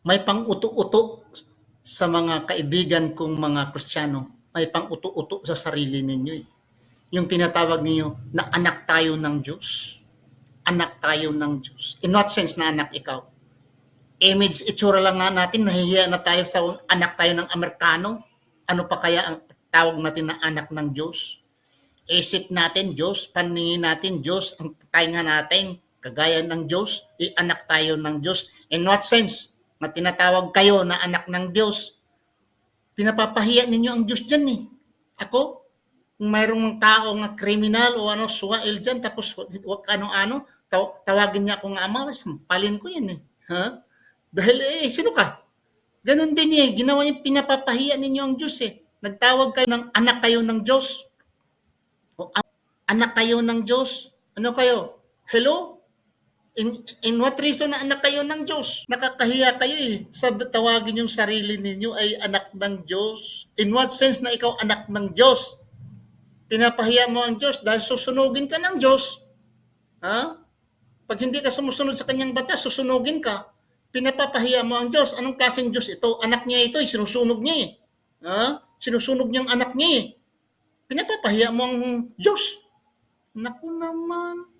may pang-uto-uto sa mga kaibigan kong mga Kristiyano. May pang-uto-uto sa sarili ninyo eh. Yung tinatawag ninyo na anak tayo ng Diyos. Anak tayo ng Diyos. In what sense na anak ikaw? Image, itsura lang nga natin, nahihiya na tayo sa anak tayo ng Amerikano. Ano pa kaya ang tawag natin na anak ng Diyos? Isip natin, Diyos, paningin natin, Diyos, ang tainga natin, kagaya ng Diyos, i-anak tayo ng Diyos. In what sense? Na tinatawag kayo na anak ng Diyos. Pinapapahiya ninyo ang Diyos dyan eh. Ako, kung mayroong tao nga kriminal o ano, suwail dyan, tapos wag ano-ano, taw- tawagin niya akong ama, sampalin ko yan eh. Ha? Dahil eh, sino ka? Ganon din eh, ginawa niya, pinapapahiya ninyo ang Diyos eh. Nagtawag kayo ng anak kayo ng Diyos. O, anak kayo ng Diyos. Ano kayo? Hello? In, in what reason na anak kayo ng Diyos? Nakakahiya kayo eh. Sabi, tawagin yung sarili ninyo ay anak ng Diyos. In what sense na ikaw anak ng Diyos? Pinapahiya mo ang Diyos dahil susunugin ka ng Diyos. Ha? Pag hindi ka sumusunod sa kanyang batas, susunugin ka. Pinapapahiya mo ang Diyos. Anong klaseng Diyos ito? Anak niya ito, eh. sinusunog niya eh. Ha? Sinusunog niyang anak niya eh. Pinapapahiya mo ang Diyos. Naku naman.